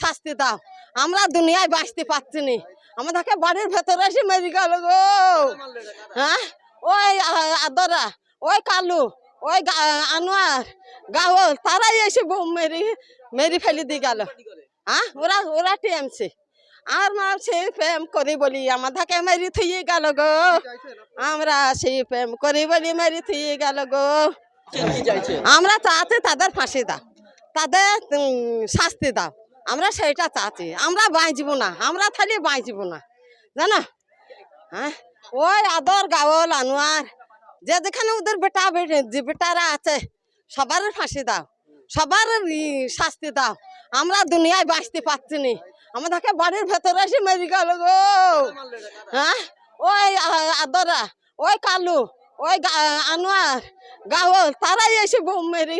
শাস্তি দাও। আমরা দুনিয়ায় বাঁচতে পারছি নি আমাদেরকে বাড়ির ভেতরে এসে মেরে গেল গো। হ্যাঁ? ওই আদরা ওই কালু ওই আনোয়ার গাওল তারাই এসে বউ মেরি মেরি ফেলে দিয়ে গেল। হ্যাঁ? ওরা ওরা টিএমসি। আর মা সেই প্রেম করি বলি আমাদেরকে মেরি থুয়ে গেল গো। আমরা সেই প্রেম করি বলি মেরি থুয়ে গেল গো। আমরা চাচ্ছি তাদের ফাঁসি দাও। তাদের শাস্তি দাও। আমরা সেইটা চাচ্ছি। আমরা বাঁচব না। আমরা থালি বাঁচব না। জানো? হ্যাঁ? ওই আদর গাওল আনোয়ার। যে যেখানে ওদের বেটা যে বেটারা আছে, সবার ফাঁসি দাও। সবার শাস্তি দাও। আমরা দুনিয়ায় বাঁচতে পারছি নি। আমাদেরকে বাড়ির ভেতরে এসে মেরে গেল গো। হ্যাঁ? ওই আদরা, ওই কালু, ওই আনোয়ার, গাওল, তারাই এসে মেরি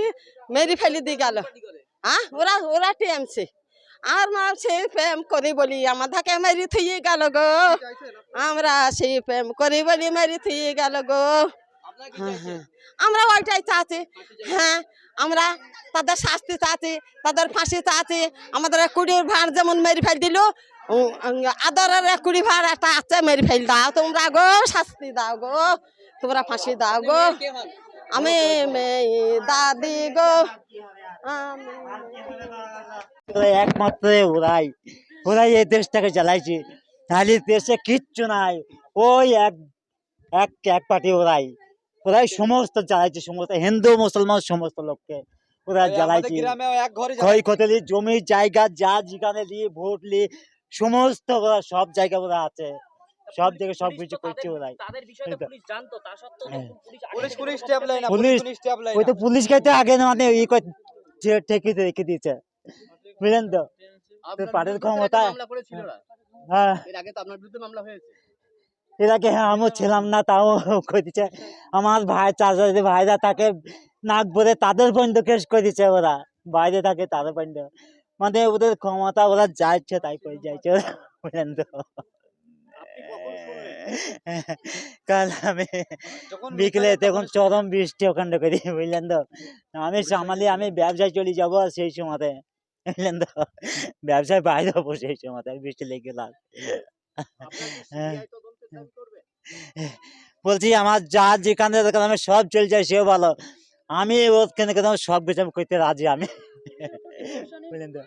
মেরি ফেলে দিয়ে গেল। হ্যাঁ? ওরা ওরা টিএমসি আর মা সেই প্রেম করি বলি আমাদেরকে মেরি থুয়ে গেল গো। আমরা সেই প্রেম করি বলি মেরি থুয়ে গেল গো। হ্যাঁ, হ্যাঁ। আমরা ওইটাই চাচ্ছি। হ্যাঁ আমরা তাদের শাস্তি চাচ্ছি তাদের ফাঁসি চাচ্ছি। আমাদের কুড়ির ভাড় যেমন মেরি ফেল দিল আদরের কুড়ি ভাড় একটা আছে মেরি ফেল দাও তোমরা গো শাস্তি দাও গো তোমরা ফাঁসি দাও গো। আমি মেয়ে দাদি গো। একমাত্র ওরাই। ওরাই এই দেশটাকে চালাইছে তাহলে দেশে কিচ্ছু নাই ওই এক এক এক পার্টি ওরাই। ওরাই সমস্ত চালাইছে সমস্ত হিন্দু মুসলমান সমস্ত লোককে। ওরা জ্বালাইছে। ক্ষয়ক্ষতি জমি জায়গা যা যেখানে দিয়ে ভোট নিয়ে সমস্ত ওরা সব জায়গা ওরা আছে। সব জায়গায় সব কিছু করছে ওরাই। পুলিশ হ্যাঁ। তখন পুলিশ আগে পুলিশ থেকে police step line police- police step line ওই তো পুলিশকে তো আগে মানে ই করে ঠে- ঠেকে রেখে দিয়েছে। বুঝলেন তো? পার্টির ক্ষমতা হ্যাঁ। এর আগে হ্যাঁ আমিও ছিলাম না তাও করে দিচ্ছে আমার ভাই চাচা যে ভাইরা তাকে নাক ভরে তাদের পর্যন্ত কেস করে দিচ্ছে ওরা। বাইরে থাকে তাদের পর্যন্ত। মানে ওদের ক্ষমতা ওরা যা ইচ্ছে তাই করে যাইছে বুঝলেন তো? কাল আমি বিকেলে তখন চরম বৃষ্টি ওখানটা করি বুঝলেন তো? আমি সামালি আমি ব্যবসায় চলে যাব সেই সময়তে বুঝলেন তো? ব্যবসায় বাইরে হব সেই সময়তে বৃষ্টি লেগে গেলাম। হ্যাঁ। করবে? বলছি আমার যা যেখানে আমি সব চলে যায় সেও ভালো। আমি ওখানে সব কিছু করতে রাজি আমি। বুঝলেন তো?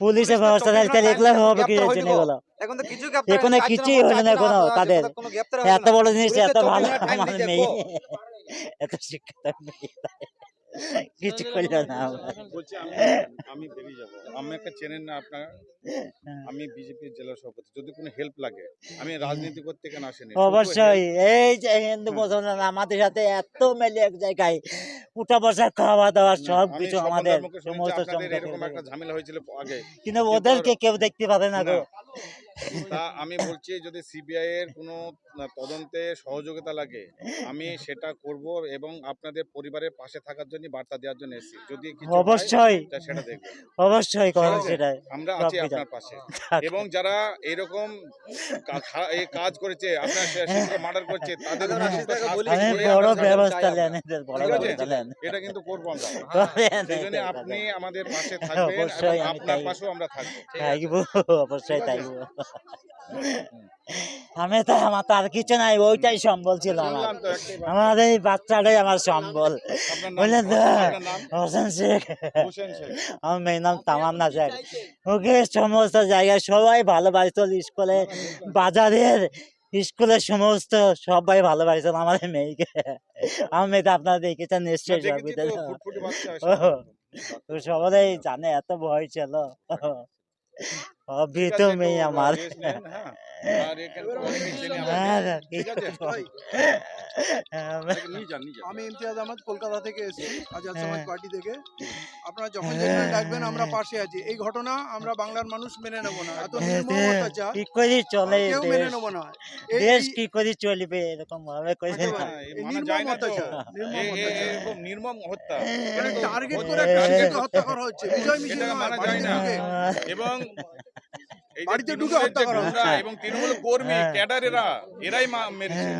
পুলিশের ব্যবস্থা নাই তাহলে এগুলো হবে কি জন্য এগুলো? এখন তো কিছু গ্রেপ্তার এখানে কিছুই হলো না কোনো তাদের। এত বড় জিনিস এত ভালো মেয়ে এত শিক্ষিত মেয়ে কিছু করল না বলছি আমি আমি বেরিয়ে যাব। আমাকে চেনেন না আপনারা? আমি বিজেপির জেলা সভাপতি। যদি কোনো হেল্প লাগে আমি রাজনীতি করতে কেন আসেনি? অবশ্যই। এই যে হিন্দু মুসলমান আমাদের সাথে এত মেলে এক জায়গায় উঠা বসা খাওয়া দাওয়া সব কিছু আমাদের সমস্ত এরকম একটা ঝামেলা হয়েছিল আগে। কিন্তু ওদেরকে কেউ দেখতে পাবে না গো। না। তা আমি বলছি যদি সিবিআই এর কোনো তদন্তে সহযোগিতা লাগে আমি সেটা করব এবং আপনাদের পরিবারের পাশে থাকার জন্য বার্তা দেওয়ার জন্য এসেছি। যদি কিছু অবশ্যই। সেটা দেখবেন অবশ্যই করো ঠিক আছে? সেটাই আমরা আছি আপনার পাশে। এবং যারা এরকম এই কাজ করেছে আপনার মার্ডার করছে তাদের আমি বড় ব্যবস্থা নেন এদের বড়? ব্যবস্থা নেন। এটা কিন্তু করব আমরা। করেন সেই জন্য আপনি আমাদের পাশে থাকবেন অবশ্যই আপনার। পাশেও আমরা থাকব। থাকব অবশ্যই? থাকব। আমি তো আমার তো আর কিছু নাই ওইটাই সম্বল ছিল আমার। একটাই বার্তা। আমার এই বাচ্চাটাই আমার সম্বল। বুঝলেন তো হোসেন শেখ। আমার মেয়ের নাম তামান্না শেখ। ওকে সমস্ত জায়গায় সবাই ভালোবাসত স্কুলে বাজারের স্কুলের সমস্ত সবাই ভালোবাসত আমাদের মেয়েকে। আমার মেয়েটা আপনারা দেখেছেন নিশ্চয়ই সবাই জানে এত ভয় ছিল। অভি ঠিক তো আছে, মেয়ে একটু আমার হ্যাঁ। হ্যাঁ? হ্যাঁ। আমি ইমতিয়াজ আহমদ কলকাতা থেকে এসেছি আজাদ সমাজ হ্যাঁ। পার্টি থেকে আপনারা যখন হ্যাঁ। যেখানে ডাকবেন আমরা পাশে আছি এই ঘটনা আমরা বাংলার মানুষ মেনে নেব না এত এদের অত্যাচার কি করে চলে কেউ মেনে দেশ নেব না এই- দেশ কি করে চলবে এরকম ভাবে। হ্যাঁ, মানা নির্মম হত্যা মানে টার্গেট করে হবে। হত্যা করা হচ্ছে বিজয় মিছিল এটাকে যায় না। এবং বাড়িতে ঢুকে হত্যা করা এবং তৃণমূল কর্মী হ্যাঁ। ক্যাডারেরা এরাই মেরেছে।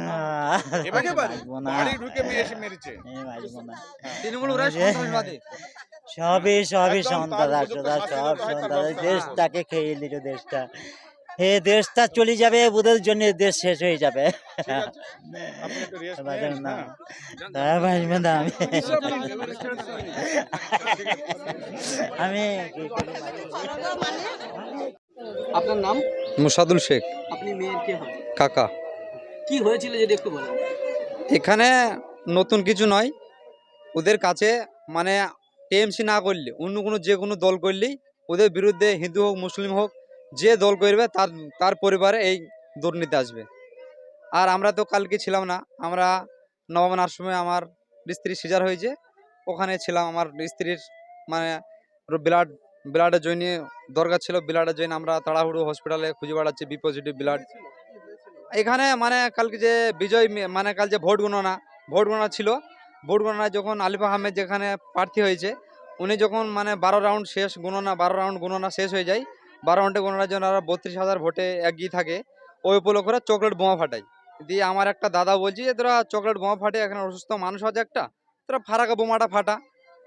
একেবারে। বাড়ি ঢুকে এসে মেরেছে। না। তৃণমূল ওরাই সন্ত্রাসবাদী। সবই সবই শাস্তি সব হয়, সন্তান দেশটাকে খেয়ে নিল দেশটা। এ দেশটা চলে যাবে ওদের জন্য দেশ শেষ হয়ে যাবে। হ্যাঁ আমি? আপনার নাম? মুসাদুল শেখ। আপনি মেয়ের কে হন? কাকা। কি হয়েছিল যদি একটু বলেন? এখানে নতুন কিছু নয়। ওদের কাছে মানে টিএমসি না করলে অন্য কোনো যে কোনো দল করলেই ওদের বিরুদ্ধে হিন্দু হোক মুসলিম হোক যে দল করবে তার তার পরিবারে এই দুর্নীতি আসবে। আর আমরা তো কালকে ছিলাম না। আমরা নবম আশ্রমে আমার স্ত্রী সিজার হয়েছে। ওখানে ছিলাম আমার স্ত্রীর মানে ব্লাড ব্লাডের জন্য দরকার ছিল। ব্লাডের জন্য আমরা তাড়াহুড়ো হসপিটালে খুঁজে বেড়াচ্ছি বি পজিটিভ ব্লাড এখানে মানে কালকে যে বিজয় মানে কাল যে ভোট গণনা ভোট গণনা ছিল। ভোট গণনায় যখন আলিফ আহমেদ যেখানে প্রার্থী হয়েছে, উনি যখন মানে বারো রাউন্ড শেষ গণনা, বারো রাউন্ড গণনা শেষ হয়ে যায়, বারো রাউন্ডে গণনার জন্য ওরা বত্রিশ হাজার ভোটে এগিয়ে থাকে। ওই উপলক্ষে চকলেট বোমা ফাটায় দিয়ে আমার একটা দাদা বলছি যে তোরা চকলেট বোমা ফাটে, এখানে অসুস্থ মানুষ আছে একটা, তোরা ফারাকা বোমাটা ফাটা।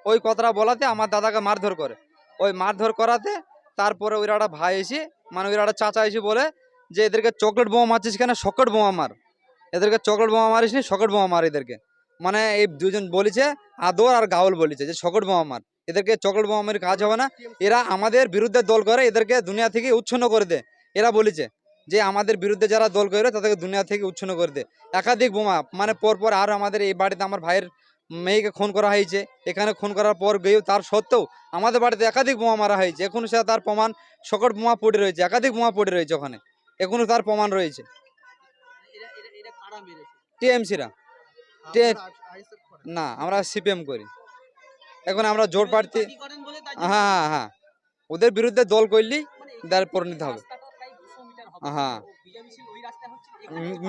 ওই কথাটা বলাতে আমার দাদাকে মারধর করে। ওই মারধর করাতে, তারপরে ওইরা একটা ভাই এসে মানে ওইরা একটা চাচা এসে বলে যে এদেরকে চকলেট বোমা মারছিস কেন? সকেট বোমা মার। এদেরকে চকলেট বোমা মারিস নি সকেট বোমা মার এদেরকে। মানে এই দুজন বলেছে, আদর আর গাউল বলেছে যে সকেট বোমা মার। এদেরকে চকলেট বোমা মেরে কাজ হবে না। এরা আমাদের বিরুদ্ধে দল করে, এদেরকে দুনিয়া থেকে উচ্ছন্ন করে দে। এরা বলেছে যে আমাদের বিরুদ্ধে যারা দল করে, তাদেরকে দুনিয়া থেকে উচ্ছন্ন করে দে। একাধিক বোমা মানে পরপর আর আমাদের এই বাড়িতে আমার ভাইয়ের মেয়েকে খুন করা হয়েছে। এখানে খুন করার পর গিয়েও তার সত্ত্বেও আমাদের বাড়িতে একাধিক বোমা মারা হয়েছে। এখন সে তার প্রমাণ সকট বোমা পড়ে রয়েছে একাধিক বোমা পড়ে রয়েছে ওখানে। এখনও তার প্রমাণ রয়েছে। টিএমসিরা। না আমরা সিপিএম করি। এখন আমরা জোর প্রার্থী তাই হ্যাঁ হ্যাঁ হ্যাঁ ওদের বিরুদ্ধে দল করলেই মানে তার পরিণত হবে। রাস্তাটা প্রায় 200 মিটার হবে হ্যাঁ।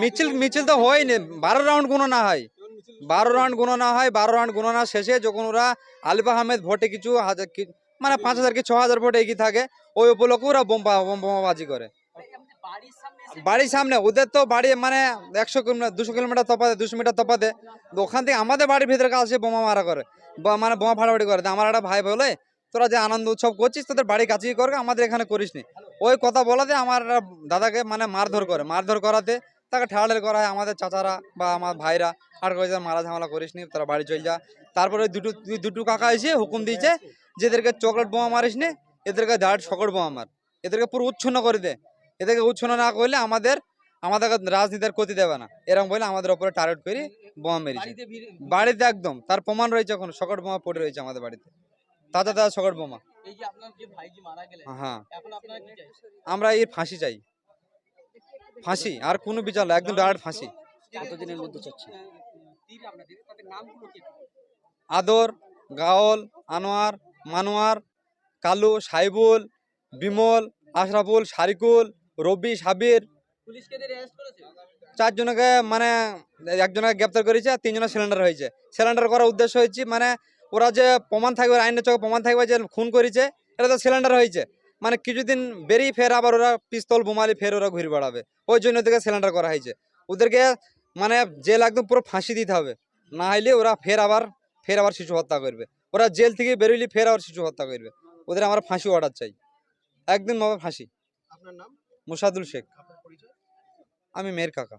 মিছিল মিছিল তো হয়নি। বারো রাউন্ড কোনো না হয়। বারো রাউন্ড গণনা হয়, বারো রান গণনা শেষে যখন ওরা আলিফ আহমেদ ভোটে কিছু হাজার মানে পাঁচ হাজার কি ছ হাজার ভোটে এগিয়ে থাকে, ওই উপলক্ষে ওরা বোম বোম বোমাবাজি করে। বাড়ির সামনে, ওদের তো বাড়ি মানে একশো কিলোমিটার দুশো কিলোমিটার তপাতে দুশো মিটার তপাতে ওখান থেকে আমাদের বাড়ির ভিতরে কাছে বোমা মারা করে মানে বোমা ফাটাফাটি করে। আমার একটা ভাই বলে, তোরা যে আনন্দ উৎসব করছিস, তোদের বাড়ি কাছেই কর আমাদের এখানে করিস নি ওই কথা বলাতে আমার দাদাকে মানে মারধর করে। মারধর করাতে তাকে ঠেলাঠেল করা হয় আমাদের চাচারা বা আমার ভাইরা। আর কয়েছে মারা ঝামেলা করিস নি তারা বাড়ি চলে যা। তারপরে ওই দুটো দুটো কাকা এসে হুকুম দিয়েছে যে এদেরকে চকলেট বোমা মারিস নি এদেরকে দাঁড় সকট বোমা মার। এদেরকে পুরো উচ্ছন্ন করে দে। এদেরকে উচ্ছন্ন না করলে আমাদের আমাদেরকে রাজনীতির ক্ষতি দেবে না। এরকম বলে আমাদের ওপরে টার্গেট করে বোমা মেরেছে। বাড়িতে একদম। তার প্রমাণ রয়েছে এখন সকট বোমা পড়ে রয়েছে আমাদের বাড়িতে। তাজা তাজা সকট বোমা। হ্যাঁ। আমরা এর ফাঁসি চাই। ফাঁসি আর কোনো বিচার না একদম ডাইরেক্ট ফাঁসি। কতদিনের মধ্যে চাচ্ছেন আদর গাওল আনোয়ার মানোয়ার কালু সাইবুল বিমল আশরাফুল শারিকুল রবি সাবির। চারজনকে মানে একজনকে গ্রেপ্তার করেছে আর তিনজনের সিলিন্ডার হয়েছে। সিলিন্ডার করার উদ্দেশ্য হচ্ছে মানে ওরা যে প্রমাণ থাকবে আইনের চোখে প্রমাণ থাকবে যে খুন করেছে এটা তো সিলিন্ডার হয়েছে। মানে কিছুদিন বেরিয়ে ফের আবার ওরা পিস্তল বোমালি ফের ওরা ঘুরে বেড়াবে। ওই জন্য ওদেরকে সিলিন্ডার করা হয়েছে। ওদেরকে মানে জেল একদম পুরো ফাঁসি দিতে হবে। না হলে ওরা ফের আবার ফের আবার শিশু হত্যা করবে। ওরা জেল থেকে বেরোলে ফের আবার শিশু হত্যা করবে। ওদের আমরা ফাঁসি অর্ডার চাই। একদিন ভাবে ফাঁসি। আপনার নাম? মুসাদুল শেখ। আমি মেয়ের কাকা।